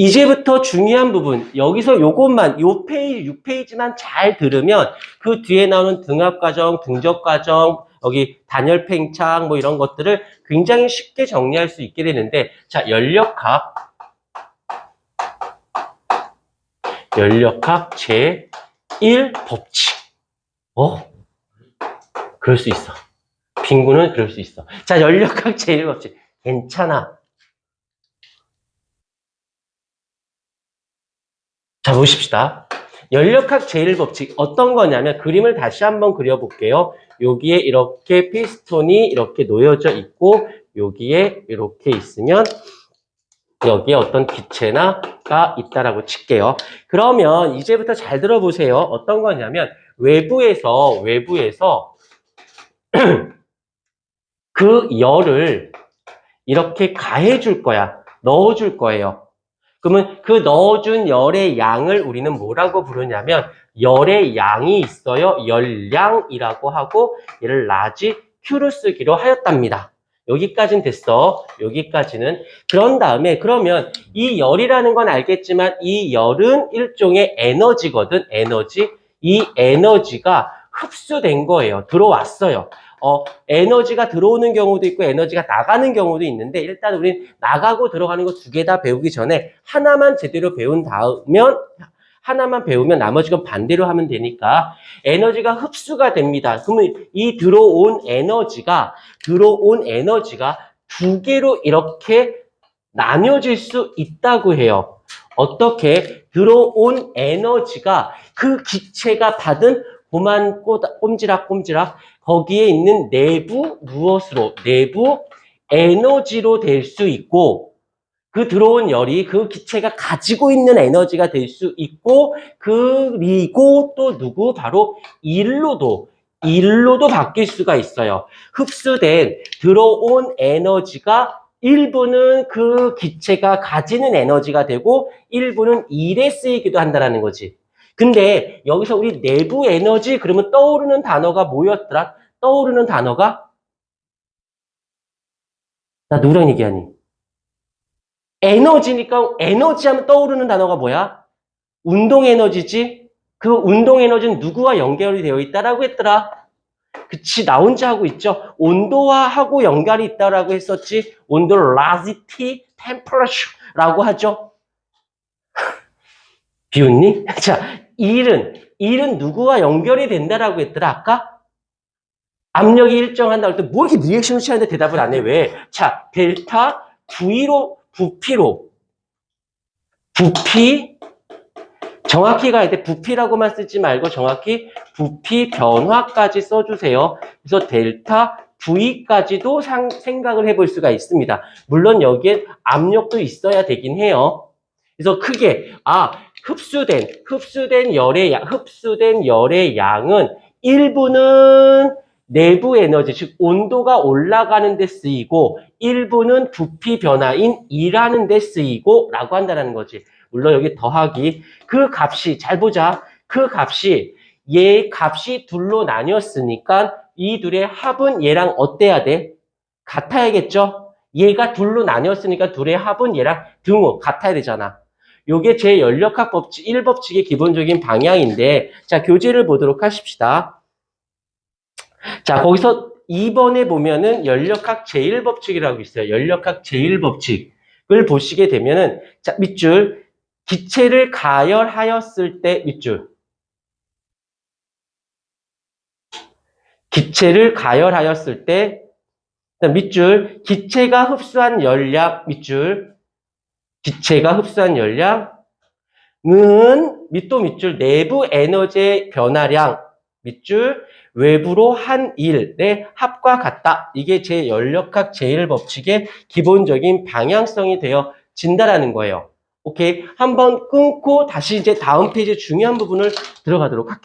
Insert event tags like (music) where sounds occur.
이제부터 중요한 부분, 여기서 요것만, 요 페이지, 6페이지만 잘 들으면 그 뒤에 나오는 등합과정, 등접과정, 여기 단열 팽창 뭐 이런 것들을 굉장히 쉽게 정리할 수 있게 되는데, 자, 연력학. 연력학 제1법칙. 어? 그럴 수 있어. 빙구는 그럴 수 있어. 자, 연력학 제1법칙. 괜찮아. 자, 보십시다. 연력학 제1법칙 어떤 거냐면 그림을 다시 한번 그려볼게요. 여기에 이렇게 피스톤이 이렇게 놓여져 있고 여기에 이렇게 있으면 여기에 어떤 기체나가 있다라고 칠게요. 그러면 이제부터 잘 들어보세요. 어떤 거냐면 외부에서 외부에서 (clears throat) 그 열을 이렇게 가해 줄 거야. 넣어 줄 거예요. 그러면 그 넣어준 열의 양을 우리는 뭐라고 부르냐면 열의 양이 있어요. 열량이라고 하고 얘를 라지 Q로 쓰기로 하였답니다. 여기까지는 됐어. 여기까지는. 그런 다음에 그러면 이 열이라는 건 알겠지만 이 열은 일종의 에너지거든. 에너지. 이 에너지가 흡수된 거예요. 들어왔어요. 어, 에너지가 들어오는 경우도 있고 에너지가 나가는 경우도 있는데 일단 우린 나가고 들어가는 거 두 개 다 배우기 전에 하나만 제대로 배운 다음면 하나만 배우면 나머지 건 반대로 하면 되니까 에너지가 흡수가 됩니다. 그러면 이 들어온 에너지가 들어온 에너지가 두 개로 이렇게 나뉘어질 수 있다고 해요. 어떻게 들어온 에너지가 그 기체가 받은 고만 꼼지락꼼지락 거기에 있는 내부 무엇으로 내부 에너지로 될 수 있고 그 들어온 열이 그 기체가 가지고 있는 에너지가 될 수 있고 그리고 또 누구 바로 일로도 일로도 바뀔 수가 있어요. 흡수된 들어온 에너지가 일부는 그 기체가 가지는 에너지가 되고 일부는 일에 쓰이기도 한다는 거지. 근데 여기서 우리 내부 에너지 그러면 떠오르는 단어가 뭐였더라? 떠오르는 단어가 나 누구랑 얘기하니? 에너지니까 에너지 하면 떠오르는 단어가 뭐야? 운동 에너지지? 그 운동 에너지는 누구와 연결이 되어 있다라고 했더라? 그치, 나 혼자 하고 있죠. 온도와하고 연결이 있다라고 했었지. 온도, 라지티, 템퍼러처라고 하죠. 비웃니? (laughs) 자, 일은, 일은 누구와 연결이 된다라고 했더라, 아까? 압력이 일정한다 할 때 뭐 이렇게 리액션을 취하는데 대답을 안 해, 왜? 자, 델타, V로, 부피로, 부피, 정확히 가야 돼. 부피라고만 쓰지 말고 정확히 부피 변화까지 써주세요. 그래서 델타 V까지도 상- 생각을 해볼 수가 있습니다. 물론 여기에 압력도 있어야 되긴 해요. 그래서 크게 아 흡수된 흡수된 열의 양, 흡수된 열의 양은 일부는 내부 에너지 즉 온도가 올라가는 데 쓰이고 일부는 부피 변화인 일하는 데 쓰이고라고 한다는 거지. 물론 여기 더하기 그 값이 잘 보자. 그 값이 얘 값이 둘로 나뉘었으니까 이 둘의 합은 얘랑 어때야 돼? 같아야겠죠? 얘가 둘로 나뉘었으니까 둘의 합은 얘랑 등호 같아야 되잖아. 요게 제 연력학 법칙 1법칙의 기본적인 방향인데 자 교재를 보도록 하십시다. 자 거기서 2번에 보면은 연력학 제1법칙이라고 있어요. 연력학 제1법칙을 보시게 되면은 자 밑줄 기체를 가열하였을 때 밑줄 기체를 가열하였을 때 밑줄 기체가 흡수한 열량 밑줄 기체가 흡수한 열량은 밑도 밑줄 내부 에너지의 변화량 밑줄 외부로 한 일의 합과 같다. 이게 제 연력학 제1법칙의 기본적인 방향성이 되어 진다라는 거예요. 오케이. 한번 끊고 다시 이제 다음 페이지 중요한 부분을 들어가도록 할게요.